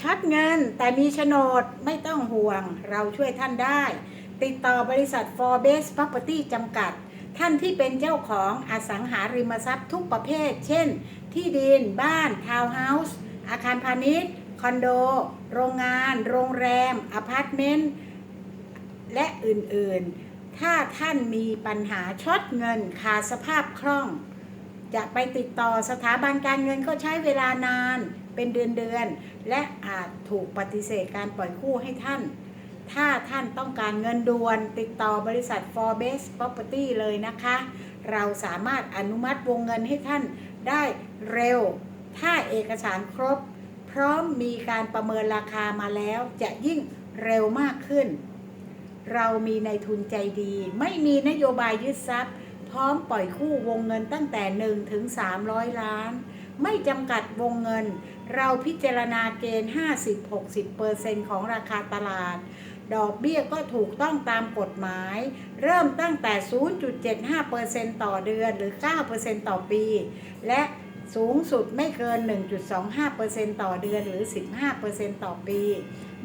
ชัดเงินแต่มีโฉนดไม่ต้องห่วง เราช่วยท่านได้ ติดต่อบริษัท Forbes Property จำกัด ท่านที่เป็นเจ้าของอสังหาริมทรัพย์ทุกประเภท เช่น ที่ดิน บ้าน ทาวน์เฮาส์ อาคารพาณิชย์ คอนโด โรงงาน โรงแรม อพาร์ตเมนต์ และอื่น ๆ ถ้าท่านมีปัญหาช็อตเงินขาดสภาพคล่อง จะไปติดต่อสถาบันการเงินก็ใช้เวลานาน เป็นเดือนๆและอาจถูกปฏิเสธการปล่อยกู้ให้ท่าน ถ้าท่านต้องการเงินด่วนติดต่อบริษัท Forbes Property เลยนะคะ เราสามารถอนุมัติวงเงินให้ท่านได้เร็ว ถ้าเอกสารครบ พร้อมมีการประเมินราคามาแล้วจะยิ่งเร็วมากขึ้น เรามีในทุนใจดี ไม่มีนโยบายยึดทรัพย์ พร้อมปล่อยคู่วงเงินตั้งแต่ 1 ถึง 300 ล้าน ไม่จำกัดวงเงิน เราพิจารณาเกณฑ์ 50-60%ของราคาตลาด ดอกเบี้ยก็ถูกต้องตามกฎหมาย เริ่มตั้งแต่ 0.75%ต่อเดือนหรือ 9%ต่อปี และสูงสุดไม่เกิน 1.25%ต่อเดือนหรือ 15%ต่อปี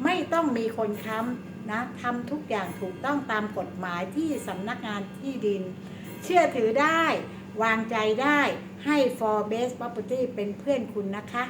ไม่ต้องมีคนค้ำนะทำทุกอย่างถูกต้องตามกฎหมายที่สำนักงานที่ดิน เชื่อถือได้ วางใจได้ให้ Forbes Property เป็นเพื่อนคุณนะคะ